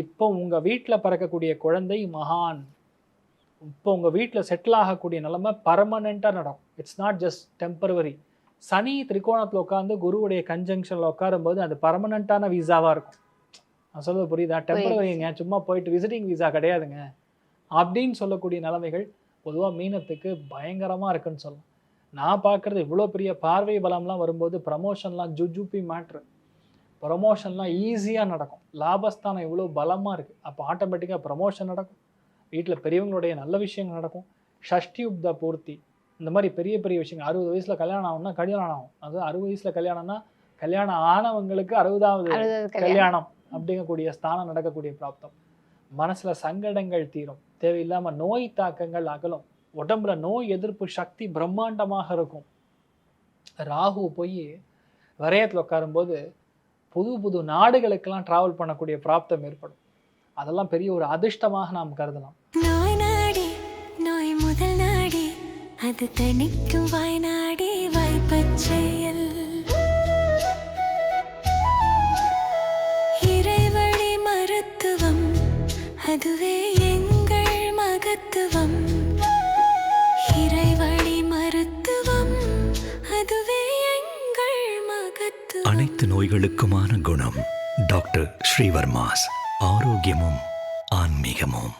இப்போ உங்கள் வீட்டில் பிறக்கக்கூடிய குழந்தை மகான். இப்போ உங்கள் வீட்டில் செட்டில் ஆகக்கூடிய நிலைமை பர்மனெண்ட்டாக நடக்கும். It's not just temporary Sani திரிகோணத்தில் உட்காந்து குருவுடைய கன்ஜங்ஷனில் உட்காரும்போது அது பர்மனெண்ட்டான வீசாவாக இருக்கும். நான் சொல்றது புரியுதா? டெம்பரவரிங்க சும்மா போயிட்டு விசிட்டிங் வீசா கிடையாதுங்க. அப்படின்னு சொல்லக்கூடிய நிலைமைகள் பொதுவாக மீனத்துக்கு பயங்கரமாக இருக்குன்னு சொல்லலாம். நான் பார்க்குறது இவ்வளோ பெரிய பார்வை பலம்லாம் வரும்போது ப்ரமோஷன்லாம் ஜுஜுப்பி மேட்ரு ப்ரமோஷன்லாம் ஈஸியாக நடக்கும். லாபஸ்தானம் இவ்வளோ பலமாக இருக்குது அப்போ ஆட்டோமேட்டிக்காக ப்ரமோஷன் நடக்கும். வீட்டில் பெரியவங்களுடைய நல்ல விஷயங்கள் நடக்கும். ஷஷ்டி உப்த பூர்த்தி இந்த மாதிரி பெரிய பெரிய விஷயங்கள். அறுபது வயசில் கல்யாணம் ஆகும்னா கல்யாணம் ஆகும். அது அறுபது வயசில் கல்யாணம்னா கல்யாணம் ஆனவங்களுக்கு அறுபதாவது கல்யாணம் அப்படிங்கக்கூடிய ஸ்தானம் நடக்கக்கூடிய பிராப்தம். மனசுல சங்கடங்கள் தீரும். தேவையில்லாம நோய் தாக்கங்கள் அகலும். உடம்புல நோய் எதிர்ப்பு சக்தி பிரம்மாண்டமாக இருக்கும். ராகு போய் விரயத்தில் உட்காரும்போது புது புது நாடுகளுக்கெல்லாம் ட்ராவல் பண்ணக்கூடிய பிராப்தம் ஏற்படும். அதெல்லாம் பெரிய ஒரு அதிர்ஷ்டமாக நாம் கருதலாம். நோய் நாடி நோய் முதல் நாடி அது தணிக்கும் வாய்நாடி நாடி இறைவழி மருத்துவம் அதுவே எங்கள் மகத்துவம். அனைத்து நோய்களுக்குமான குணம் டாக்டர் ஸ்ரீவர்மாஸ். ஆரோக்கியமும் ஆன்மீகமும்.